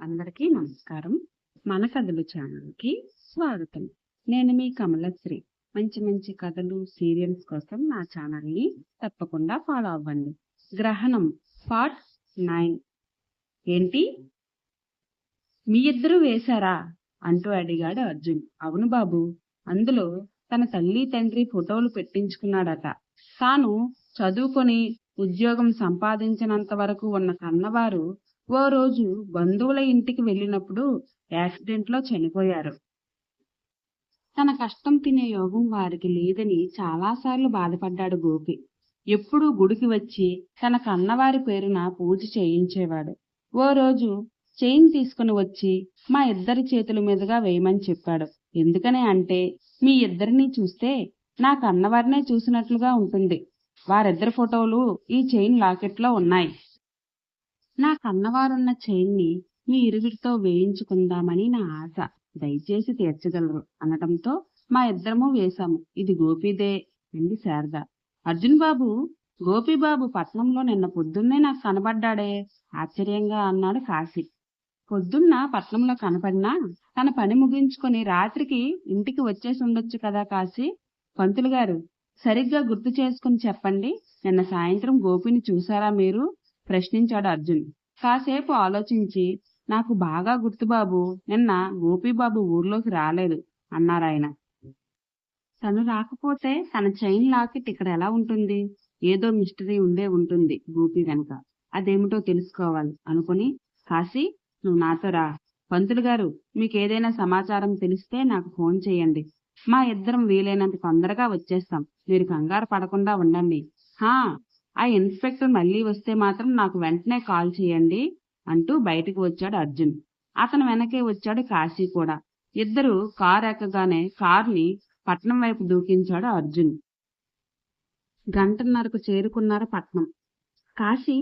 అందరికీ నమస్కారం. మన కథలు ఛానల్కి స్వాగతం. నేను మీ కమలశ్రీ. మంచి మంచి కథలు సీరియల్స్ కోసం నా ఛానల్ని తప్పకుండా ఫాలో అవ్వండి. గ్రహణం పార్ట్ నైన్. ఏంటి? మీ ఇద్దరు వేశారా? అంటూ అడిగాడు అర్జున్. అవును బాబు. అందులో తన తల్లి తండ్రి ఫోటోలు పెట్టించుకున్నాడట. తాను చదువుకొని ఉద్యోగం సంపాదించినంత వరకు ఉన్న కన్నవారు ఓ రోజు బంధువుల ఇంటికి వెళ్ళినప్పుడు యాక్సిడెంట్లో చనిపోయారు. తన కష్టం తినే యోగం వారికి లేదని చాలాసార్లు బాధపడ్డాడు గోపి. ఎప్పుడూ గుడికి వచ్చి తన కన్నవారి పేరున పూజ చేయించేవాడు. ఓ రోజు చైన్ తీసుకుని వచ్చి మా ఇద్దరి చేతుల మీదుగా వేయమని చెప్పాడు. ఎందుకని అంటే మీ ఇద్దరిని చూస్తే నా కన్నవారినే చూసినట్లుగా ఉంటుంది. వారిద్దరి ఫోటోలు ఈ చైన్ లాకెట్లో ఉన్నాయి. నా కన్నవారున్న చైన్ని మీ ఇరువిడితో వేయించుకుందామని నా ఆశ. దయచేసి తీర్చగలరు అనడంతో మా ఇద్దరము వేశాము. ఇది గోపీదే అంది శారద. అర్జున్ బాబు గోపీబాబు పట్నంలో నిన్న పొద్దున్నే నాకు కనబడ్డాడే ఆశ్చర్యంగా అన్నాడు కాశీ. పొద్దున్న పట్నంలో కనపడినా తన పని ముగించుకొని రాత్రికి ఇంటికి వచ్చేసి ఉండొచ్చు కదా కాశీ? పంతులు గారు సరిగ్గా గుర్తు చేసుకుని చెప్పండి. నిన్న సాయంత్రం గోపిని చూసారా మీరు? ప్రశ్నించాడు అర్జున్. కాసేపు ఆలోచించి నాకు బాగా గుర్తు బాబు నిన్న గోపీబాబు ఊర్లోకి రాలేదు అన్నారాయన తను రాకపోతే తన చైన్ లాకెట్ ఇక్కడ ఎలా ఉంటుంది? ఏదో మిస్టరీ ఉండే ఉంటుంది గోపి వెనుక. అదేమిటో తెలుసుకోవాలి అనుకుని కాశీ నువ్వు నాతో రా. పంతులు గారు మీకు ఏదైనా సమాచారం తెలిస్తే నాకు ఫోన్ చేయండి. మా ఇద్దరం వీలైనంత తొందరగా వచ్చేస్తాం. మీరు కంగారు పడకుండా ఉండండి. హా ఆ ఇన్స్పెక్టర్ మళ్ళీ వస్తే మాత్రం నాకు వెంటనే కాల్ చేయండి అంటూ బయటకు వచ్చాడు అర్జున్. అతను వెనకే వచ్చాడు కాశీ కూడా. ఇద్దరు కారు ఎక్కగానే కార్ని పట్నం వైపు దూకించాడు అర్జున్. గంటన్నరకు చేరుకున్నారు పట్నం. కాశీ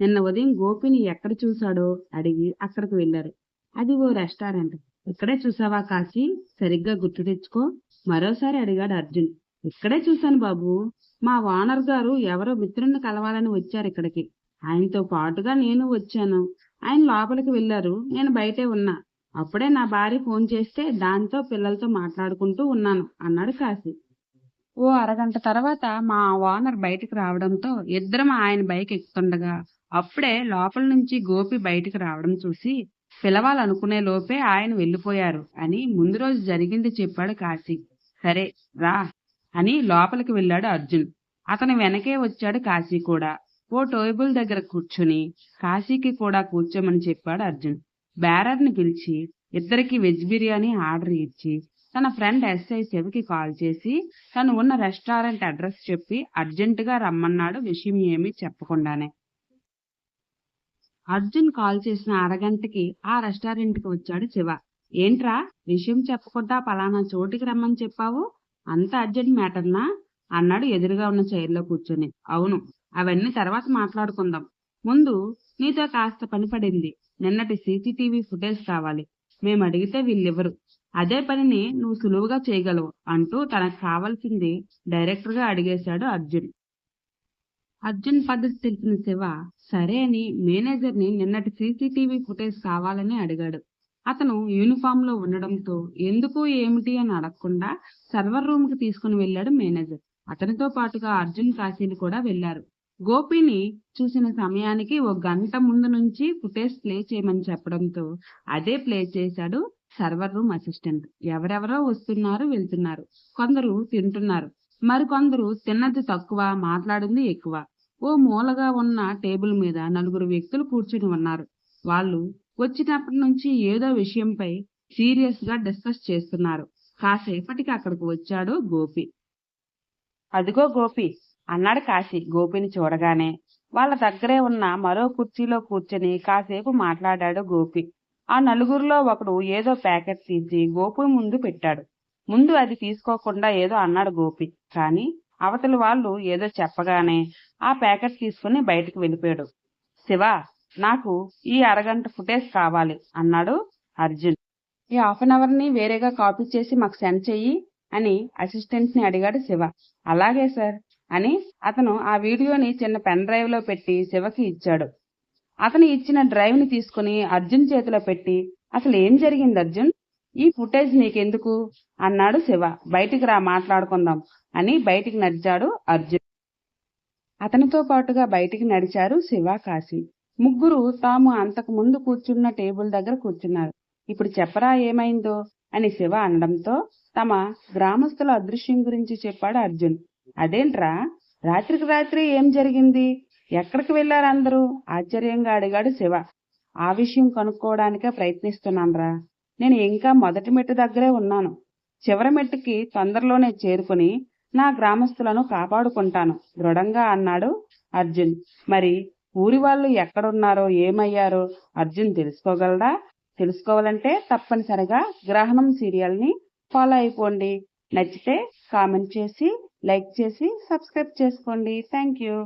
నిన్న ఉదయం గోపిని ఎక్కడ చూశాడో అడిగి అక్కడికి వెళ్ళారు. అది ఓ రెస్టారెంట్. ఇక్కడే చూసావా కాశీ? సరిగ్గా గుర్తు తెచ్చుకో. మరోసారి అడిగాడు అర్జున్. ఇక్కడే చూశాను బాబు. మా ఓనర్ గారు ఎవరో మిత్రుణ్ణి కలవాలని వచ్చారు ఇక్కడికి. ఆయనతో పాటుగా నేను వచ్చాను. ఆయన లోపలికి వెళ్ళారు నేను బయటే ఉన్నా. అప్పుడే నా భార్య ఫోన్ చేస్తే దాంతో పిల్లలతో మాట్లాడుకుంటూ ఉన్నాను అన్నాడు కాశీ. ఓ అరగంట తర్వాత మా ఓనర్ బయటికి రావడంతో ఇద్దరం ఆయన బైక్ ఎక్కుతుండగా అప్పుడే లోపల నుంచి గోపి బయటికి రావడం చూసి పిలవాలనుకునే లోపే ఆయన వెళ్ళిపోయారు అని ముందు రోజు జరిగింది చెప్పాడు కాశీ. సరే రా. అని లోపలికి వెళ్ళాడు అర్జున్. అతని వెనకే వచ్చాడు కాశీ కూడా. ఓ టేబుల్ దగ్గర కూర్చుని కాశీకి కూడా కూర్చోమని చెప్పాడు అర్జున్. బేరర్ని పిలిచి ఇద్దరికి వెజ్ బిర్యానీ ఆర్డర్ ఇచ్చి తన ఫ్రెండ్ ఎస్ఐ శివకి కాల్ చేసి తను ఉన్న రెస్టారెంట్ అడ్రస్ చెప్పి అర్జెంటుగా రమ్మన్నాడు విషయం ఏమీ చెప్పకుండానే. అర్జున్ కాల్ చేసిన అరగంటకి ఆ రెస్టారెంట్కి వచ్చాడు శివ. ఏంట్రా విషయం చెప్పకుండా పలానా చోటికి రమ్మని చెప్పావు? అంత అర్జెంట్ మ్యాటర్నా? అన్నాడు ఎదురుగా ఉన్న చైర్లో కూర్చొని. అవును అవన్నీ తర్వాత మాట్లాడుకుందాం. ముందు నీతో కాస్త పని పడింది. నిన్నటి సీసీటీవీ ఫుటేజ్ కావాలి. మేము అడిగితే వీళ్ళెవరు అదే పనిని నువ్వు సులువుగా చేయగలవు అంటూ తనకు కావాల్సింది డైరెక్టర్గా అడిగేశాడు అర్జున్. అర్జున్ పద్ధతి తెలిసిన శివ సరే అని మేనేజర్ని నిన్నటి సీసీటీవీ ఫుటేజ్ కావాలని అడిగాడు. అతను యూనిఫామ్లో ఉండడంతో ఎందుకు ఏమిటి అని అడగకుండా సర్వర్ రూమ్కి తీసుకుని వెళ్ళాడు మేనేజర్. అతనితో పాటుగా అర్జున్ కాశీని కూడా వెళ్ళారు గోపిని చూసిన సమయానికి ఒక గంట ముందు నుంచి ఫుటేజ్ ప్లే చేయమని చెప్పడంతో అదే ప్లే చేశాడు సర్వర్ రూమ్ అసిస్టెంట్. ఎవరెవరో వస్తున్నారు వెళ్తున్నారు. కొందరు తింటున్నారు. మరికొందరు తిన్నది తక్కువ మాట్లాడింది ఎక్కువ. ఓ మూలగా ఉన్న టేబుల్ మీద నలుగురు వ్యక్తులు కూర్చుని ఉన్నారు. వాళ్ళు వచ్చినప్పటి నుంచి ఏదో విషయంపై సీరియస్గా డిస్కస్ చేస్తున్నారు. కాసేపటికి అక్కడికి వచ్చాడు గోపి. అదిగో గోపి అన్నాడు కాశీ గోపిని చూడగానే. వాళ్ళ దగ్గరే ఉన్న మరో కుర్చీలో కూర్చొని కాసేపు మాట్లాడాడు గోపి. ఆ నలుగురిలో ఒకడు ఏదో ప్యాకెట్ తీసి గోపి ముందు పెట్టాడు. ముందు అది తీసుకోకుండా ఏదో అన్నాడు గోపి. కానీ అవతలి వాళ్ళు ఏదో చెప్పగానే ఆ ప్యాకెట్ తీసుకుని బయటకు వెళ్ళిపోయాడు. శివ నాకు ఈ అరగంట ఫుటేజ్ కావాలి అన్నాడు అర్జున్. ఈ హాఫ్ అన్ అవర్ని వేరేగా కాపీ చేసి మాకు సెండ్ చెయ్యి అని అసిస్టెంట్ని అడిగాడు శివ. అలాగే సార్ అని అతను ఆ వీడియోని చిన్న పెన్ డ్రైవ్లో పెట్టి శివకి ఇచ్చాడు. అతను ఇచ్చిన డ్రైవ్ని తీసుకుని అర్జున్ చేతిలో పెట్టి అసలు ఏం జరిగింది అర్జున్? ఈ ఫుటేజ్ నీకెందుకు అన్నాడు శివ. బయటికి రా మాట్లాడుకుందాం అని బయటికి నడిచాడు అర్జున్. అతనితో పాటుగా బయటికి నడిచారు శివ కాశీ. ముగ్గురు తాము అంతకు ముందు కూర్చున్న టేబుల్ దగ్గర కూర్చున్నారు. ఇప్పుడు చెప్పరా ఏమైందో? అని శివ అనడంతో తమ గ్రామస్తుల అదృశ్యం గురించి చెప్పాడు అర్జున్. అదేంట్రా? రాత్రికి రాత్రి ఏం జరిగింది? ఎక్కడికి వెళ్ళారందరూ ఆశ్చర్యంగా అడిగాడు శివ. ఆ విషయం కనుక్కోవడానికే ప్రయత్నిస్తున్నానురా. నేను ఇంకా మొదటి మెట్టు దగ్గరే ఉన్నాను. చివరి మెట్టుకి తొందరలోనే చేరుకుని నా గ్రామస్తులను కాపాడుకుంటాను. దృఢంగా అన్నాడు అర్జున్. మరి ఊరి వాళ్ళు ఎక్కడున్నారో ఏమయ్యారో అర్జున్ తెలుసుకోగలడా? తెలుసుకోవాలంటే తప్పనిసరిగా గ్రహణం సీరియల్ని ఫాలో అయిపోండి. నచ్చితే కామెంట్ చేసి లైక్ చేసి సబ్స్క్రైబ్ చేసుకోండి. Thank you.